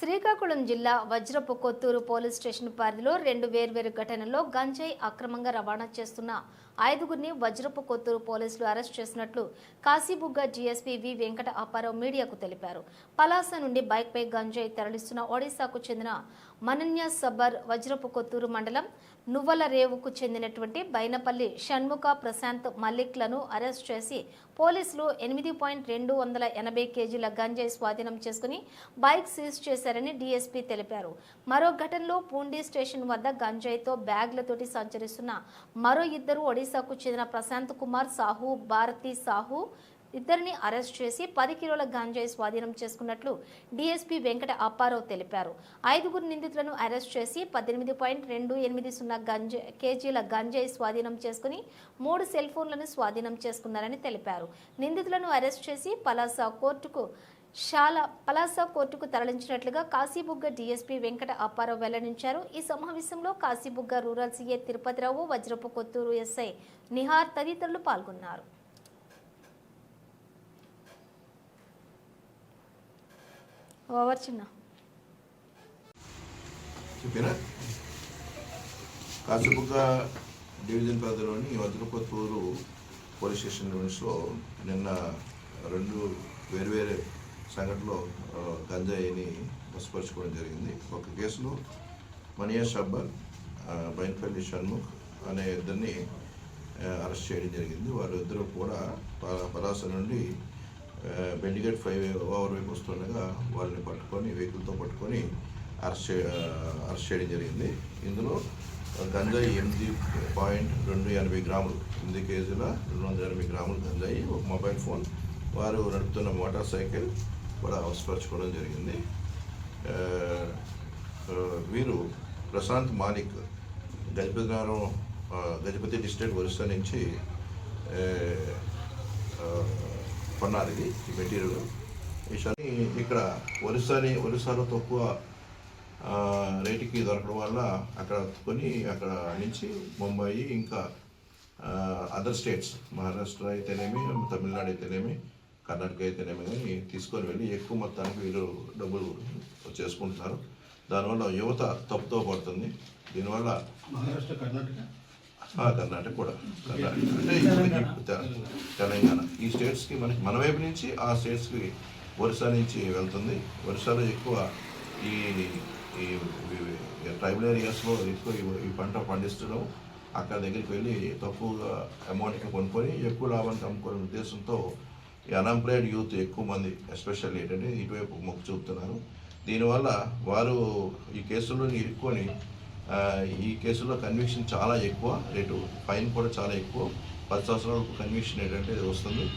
శ్రీకాకుళం జిల్లా వజ్రపు Kotturu police station పరిధిలో రెండు వేర్వేరు ఘటనల్లో గంజాయి అక్రమంగా రవాణా చేస్తున్న ఐదుగురిని వజ్రపు కొత్తూరు పోలీసులు అరెస్ట్ చేసినట్లు కాశీబుగ్గ డీఎస్పీ వి వెంకట అప్పారావు మీడియాకు తెలిపారు. పలాస నుండి బైక్పై గంజాయి తరలిస్తున్న ఒడిశాకు చెందిన మనన్య సబ్బర్ వజ్రపు కొత్తూరు మండలం నువ్వల రేవుకు చెందినటువంటి బైనపల్లి షణ్ముఖ ప్రశాంత్ మల్లిక్లను అరెస్ట్ చేసి పోలీసులు ఎనిమిది పాయింట్ రెండు వందల ఎనభై కేజీల గంజాయి స్వాధీనం చేసుకుని బైక్ సీజ్ చేశారని డీఎస్పీ తెలిపారు. మరో ఘటనలో పూండి స్టేషన్ వద్ద గంజాయితో బ్యాగ్లతోటి సంచరిస్తున్న మరో ఇద్దరు ఒడిశాకు చెందిన ప్రశాంత్ కుమార్ సాహు భారతి సాహు ఇద్దరిని అరెస్ట్ చేసి పది కిలోల గంజాయి స్వాధీనం చేసుకున్నట్లు డీఎస్పీ వెంకట అప్పారావు తెలిపారు. ఐదుగురు నిందితులను అరెస్ట్ చేసి పద్దెనిమిది పాయింట్ రెండు ఎనిమిది సున్నా గంజా కేజీల గంజాయి స్వాధీనం చేసుకుని మూడు సెల్ ఫోన్లను స్వాధీనం చేసుకున్నారని తెలిపారు. నిందితులను అరెస్ట్ చేసి పలాస కోర్టుకు శాల పలాస కోర్టుకు తరలించినట్లుగా కాశీబుగ్గ డీఎస్పీ వెంకట అప్పారావు వెల్లడించారు. ఈ సమావేశంలో Kasibugga rural CA Tirupatirao Vajrapu Kotturu SI Nihar తదితరులు పాల్గొన్నారు. ఓవర్ చిన్న. చెప్పారా కాసుబుగ్గ డివిజన్ పరిధిలోని వజ్రపత్తూరు పోలీస్ స్టేషన్ లిమిట్స్లో నిన్న రెండు వేరు వేరే సంఘటనలో గంజాయిని వశపరచుకోవడం జరిగింది. ఒక కేసులో మనియా షబ్బర్ బైన్పల్లి షణ్ముఖ్ అనే ఇద్దరిని అరెస్ట్ చేయడం జరిగింది. వారు ఇద్దరు కూడా పలాస నుండి బెండిగేట్ ఫైవ్ ఓవర్ వైపు వస్తుండగా వాళ్ళని పట్టుకొని వెహికల్తో పట్టుకొని అరెస్ట్ చే- అరెస్ట్ చేయడం జరిగింది. ఇందులో గంజాయి ఎనిమిది పాయింట్ రెండు ఎనభై గ్రాములు ఎనిమిది కేజీల రెండు వందల ఎనభై గ్రాములు గంజాయి ఒక మొబైల్ ఫోన్ వారు నడుపుతున్న మోటార్ సైకిల్ కూడా అవసరపరచుకోవడం జరిగింది. వీరు ప్రశాంత్ మాలిక్ గజపతి నగరం గజపతి డిస్ట్రిక్ట్ ఒరిస్సా నుంచి కొన్నారు ఇది ఈ మెటీరియల్. ఈ ఇక్కడ ఒరిస్సాని ఒరిస్సాలో తక్కువ రేటుకి దొరకడం వల్ల అక్కడ కొని అక్కడ నుంచి ముంబై ఇంకా అదర్ స్టేట్స్ మహారాష్ట్ర అయితేనేమి తమిళనాడు అయితేనేమి కర్ణాటక అయితేనేమి కానీ తీసుకొని వెళ్ళి ఎక్కువ మొత్తానికి వీళ్ళు డబ్బులు చేసుకుంటున్నారు. దానివల్ల యువత తప్పుతో పడుతుంది. దీనివల్ల మహారాష్ట్ర కర్ణాటక? కర్ణాటక కూడా. కర్ణాటక. అంటే తెలంగాణ. ఈ స్టేట్స్కి మనకి మన వైపు నుంచి ఆ స్టేట్స్కి ఒరిస్సా నుంచి వెళ్తుంది. ఒరిస్సాలో ఎక్కువ ఈ ఈ ట్రైబల్ ఏరియాస్లో ఎక్కువ ఈ- పంట పండించడం అక్కడ దగ్గరికి వెళ్ళి తక్కువగా అమౌంట్కి కొనుక్కొని ఎక్కువ లాభానికి అమ్ముకునే ఉద్దేశంతో ఈ అన్ఎంప్లాయిడ్ యూత్ ఎక్కువ మంది ఎస్పెషల్లీ ఏంటంటే ఇటువైపు మొక్కు చూపుతున్నారు. దీనివల్ల వారు ఈ కేసుల్లో ఇరుక్కొని ఈ కేసులో కన్విక్షన్ చాలా ఎక్కువ రేటు ఫైన్ కూడా చాలా ఎక్కువ. పది సంవత్సరాల కన్విక్షన్ ఏంటంటే వస్తుంది.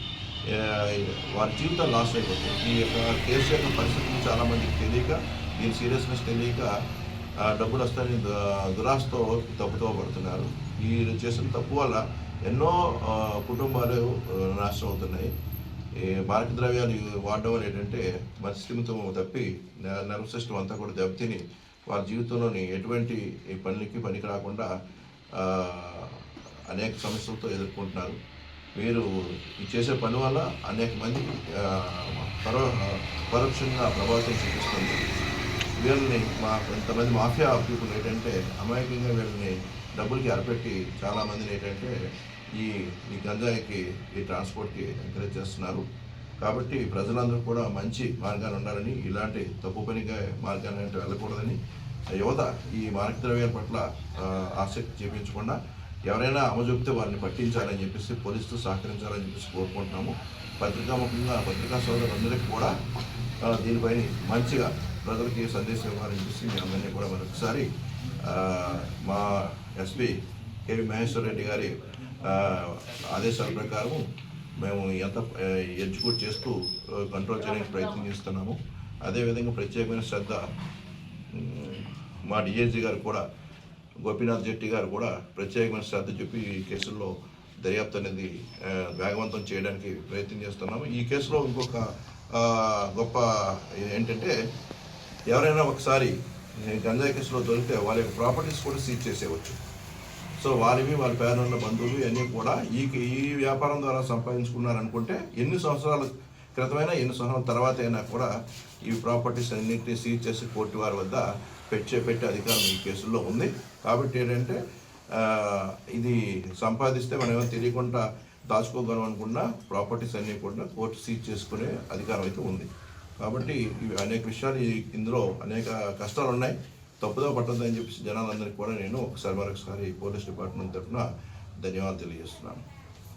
వారి జీవితం లాస్ అయిపోతుంది. ఈ యొక్క కేసు యొక్క పరిస్థితులు చాలా మందికి తెలియక దీని సీరియస్నెస్ తెలియక డబ్బులు వస్తాయని దు- దురాశతో తప్పుతో పడుతున్నారు. ఈ చేసిన తప్పు వల్ల ఎన్నో కుటుంబాలు నాశనం అవుతున్నాయి. మారక ద్రవ్యాలు వాడడం అనేటంటే ఏంటంటే మనిషి తప్పి నర్వ్ సిస్టమ్ అంతా కూడా దెబ్బతిని వారి జీవితంలోని ఎటువంటి పనులకి పనికి రాకుండా అనేక సమస్యలతో ఎదుర్కొంటున్నారు. వీరు చేసే పని వల్ల అనేక మంది పరో పరోక్షంగా ప్రభావితం చూపిస్తుంది. వీళ్ళని మా కొంతమంది మాఫియా పీపుల్ ఏంటంటే అమాయకంగా వీళ్ళని డబ్బులకి అరపెట్టి చాలామందిని ఏంటంటే ఈ ఈ గంజాయికి ఈ ట్రాన్స్పోర్ట్కి ఎంకరేజ్ చేస్తున్నారు. కాబట్టి ప్రజలందరూ కూడా మంచి మార్గాన్ని ఉండాలని ఇలాంటి తప్పు పనిగా మార్గాన్ని అంటే వెళ్ళకూడదని యువత ఈ మార్గ ద్రవ్యాల పట్ల ఆసక్తి చూపించకుండా ఎవరైనా అమజూపితే వారిని పట్టించాలని చెప్పేసి పోలీసులు సహకరించాలని చెప్పేసి కోరుకుంటున్నాము. పత్రికాముఖంగా పత్రికా సోదరులందరికీ కూడా దీనిపై దీనిపైన మంచిగా ప్రజలకి సందేశం ఇవ్వాలని చెప్పేసి మీ అందరినీ కూడా మరొకసారి మా ఎస్పీ కేవి మహేశ్వర్ రెడ్డి గారి ఆదేశాల ప్రకారం మేము ఎంత ఎగ్జిక్యూట్ చేస్తూ కంట్రోల్ చేయడానికి ప్రయత్నం చేస్తున్నాము. అదేవిధంగా ప్రత్యేకమైన శ్రద్ధ మా డిఎస్జీ గారు కూడా గోపీనాథ్ జెట్టి గారు కూడా ప్రత్యేకమైన శ్రద్ధ చెప్పి ఈ కేసుల్లో దర్యాప్తు అనేది వేగవంతం చేయడానికి ప్రయత్నం చేస్తున్నాము. ఈ కేసులో ఇంకొక గొప్ప ఏంటంటే ఎవరైనా ఒకసారి గంజాయి కేసులో దొరికితే వాళ్ళ యొక్క ప్రాపర్టీస్ కూడా సీజ్ చేసేయవచ్చు. సో వారివి వారి వాళ్ళ పేరున్న బంధువులు ఇవన్నీ కూడా ఈ ఈ వ్యాపారం ద్వారా సంపాదించుకున్నారనుకుంటే ఎన్ని సంవత్సరాల క్రితమైన ఎన్ని సంవత్సరాల తర్వాత అయినా కూడా ఈ ప్రాపర్టీస్ అన్నింటినీ సీజ్ చేసి కోర్టు వారి వద్ద పెట్టే పెట్టే అధికారం ఈ కేసుల్లో ఉంది. కాబట్టి ఏంటంటే ఇది సంపాదిస్తే మనం ఏమో తెలియకుండా దాచుకోగలం అనుకున్న ప్రాపర్టీస్ అన్నీ కూడా కోర్టు సీజ్ చేసుకునే అధికారం అయితే ఉంది. కాబట్టి ఇవి అనేక విషయాలు ఇందులో అనేక కష్టాలు ఉన్నాయి తప్పుదో పట్టద్దని చెప్పేసి జనాలందరికీ కూడా నేను ఒకసారి మరొకసారి పోలీస్ డిపార్ట్మెంట్ తరఫున ధన్యవాదాలు తెలియజేస్తున్నాను.